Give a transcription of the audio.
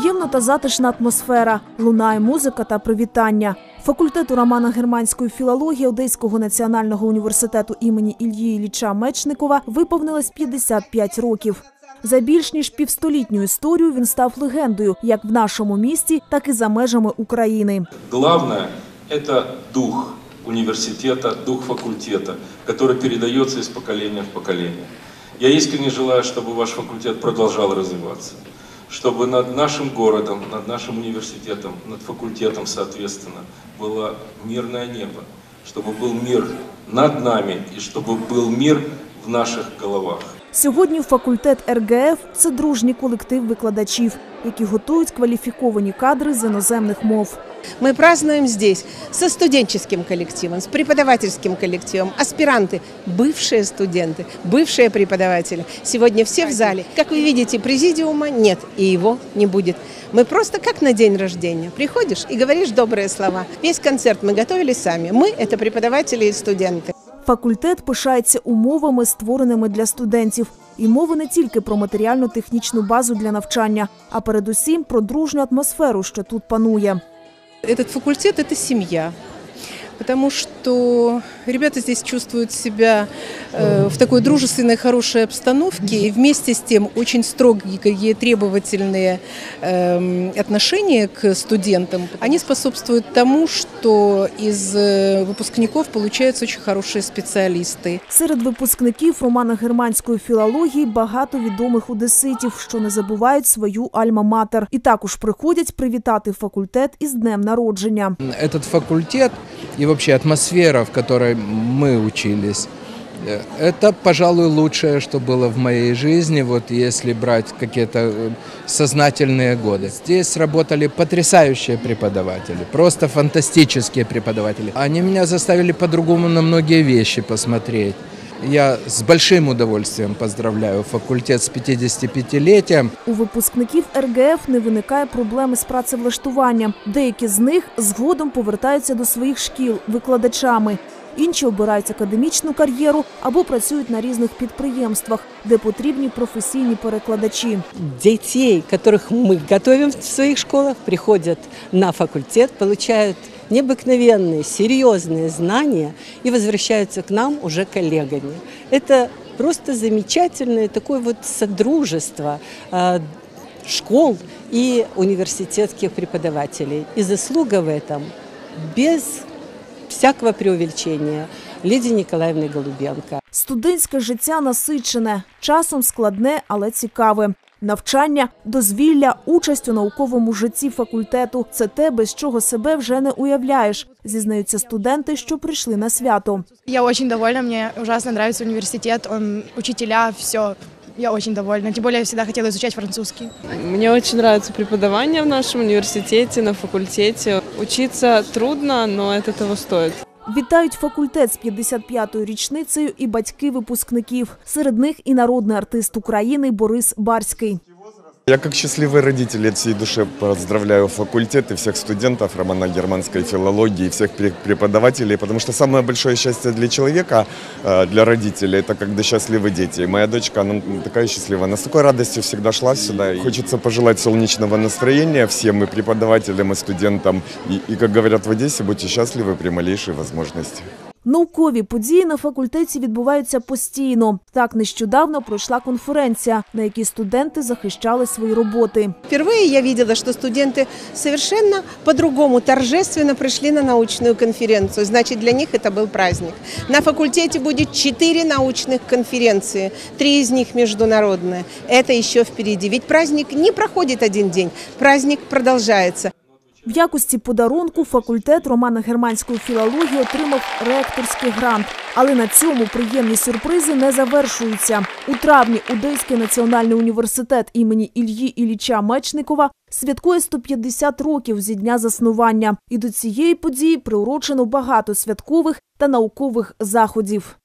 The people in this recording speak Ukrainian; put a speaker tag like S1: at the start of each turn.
S1: Приємна та затишна атмосфера, лунає музика та привітання. Факультету романа германської філології Одеського національного університету імені Ільї Ілліча Мечникова виповнилось 55 років. За більш ніж півстолітню історію він став легендою як в нашому місті, так і за межами України.
S2: Главное – это дух университета, дух факультета, который передается из поколения в поколение. Я искренне желаю, чтобы ваш факультет продолжал развиваться, чтобы над нашим городом, над нашим университетом, над факультетом, соответственно, было мирное небо, чтобы был мир над нами и чтобы был мир в наших головах.
S1: Сьогодні факультет РГФ це дружній колектив викладачів, які готують кваліфіковані кадри з іноземних мов.
S3: Мы празднуем здесь со студенческим коллективом, с преподавательским коллективом, аспиранты, бывшие студенты, бывшие преподаватели. Сегодня все в зале. Как вы видите, президиума нет, и его не будет. Мы просто как на день рождения. Приходишь и говоришь добрые слова. Весь концерт мы готовили сами. Мы – это преподаватели и студенты.
S1: Факультет пишається умовами, створеними для студентів. І мова не тільки про матеріально-технічну базу для навчання, а передусім про дружню атмосферу, що тут панує.
S4: Этот факультет – это семья Потому что ребята здесь чувствуют себя э, в такой дружественной, хорошей обстановке и вместе с тем очень строгие, требовательные э, отношения к студентам. Они способствуют тому, что из э, выпускников получаются очень хорошие специалисты.
S1: Серед випускників романа германської філології багато відомих одеситів, що не забувають свою альма-матер. І також приходять привітати факультет із днем народження.
S5: Этот факультет и вообще атмосфера, в которой мы учились, э, это, пожалуй, лучшее, что было в моей жизни, вот если брать какие-то э, сознательные годы. Здесь работали потрясающие преподаватели, просто фантастические преподаватели. Они меня заставили по-другому на многие вещи посмотреть. Я с большим удовольствием поздравляю факультет с 55-летием.
S1: У випускників РГФ не виникає проблеми з працевлаштуванням. Деякі з них згодом повертаються до своїх шкіл викладачами. Інші обирають академічну кар'єру або працюють на різних підприємствах, де потрібні професійні перекладачі.
S6: детей, которых мы готовим в своих школах, приходят на факультет, получают необыкновенные, серьезные знания и возвращаются к нам уже коллегами. Это просто замечательное такое вот содружество а, школ и университетских преподавателей. И заслуга в этом без всякого преувеличения Лидии Николаевны Голубенко.
S1: Студентське життя насичене, часом складне, але цікаве. Навчання, дозвілля, участь у науковому житті факультету це те, без чого себе вже не уявляєш, зізнаються студенти, що прийшли на свято.
S7: Я очень довольна, мне ужасно нравится университет, он, учителя, все. Я очень довольна. Тем более я всегда хотела изучать французский.
S8: Мне очень нравится преподавание в нашем университете, на факультете. Учиться трудно, но это того стоит.
S1: Вітають факультет з 55-ю річницею і батьки випускників. Серед них і народний артист України Борис Барський.
S9: Я как счастливый родитель от всей души поздравляю факультет и всех студентов романо-германской филологии, всех пре- преподавателей, потому что самое большое счастье для человека, э, для родителей, это когда счастливы дети. И моя дочка, она такая счастливая, она с такой радостью всегда шла сюда. И хочется пожелать солнечного настроения всем и преподавателям, и студентам. И, и как говорят в Одессе, будьте счастливы при малейшей возможности.
S1: Наукові події на факультеті відбуваються постійно. Так нещодавно пройшла конференція, на якій студенти захищали свої роботи.
S3: Впервые я видела, что студенты совершенно по-другому торжественно пришли на научную конференцию. Значит, для них это был праздник. На факультете будет четыре научных конференции, три из них международные. Это еще впереди. Ведь праздник не проходит один день, праздник продолжается.
S1: В якості подарунку факультет романо-германської філології отримав ректорський грант. Але на цьому приємні сюрпризи не завершуються. У травні Одеський національний університет імені Ільї Ілліча Мечникова святкує 150 років зі дня заснування. І до цієї події приурочено багато святкових та наукових заходів.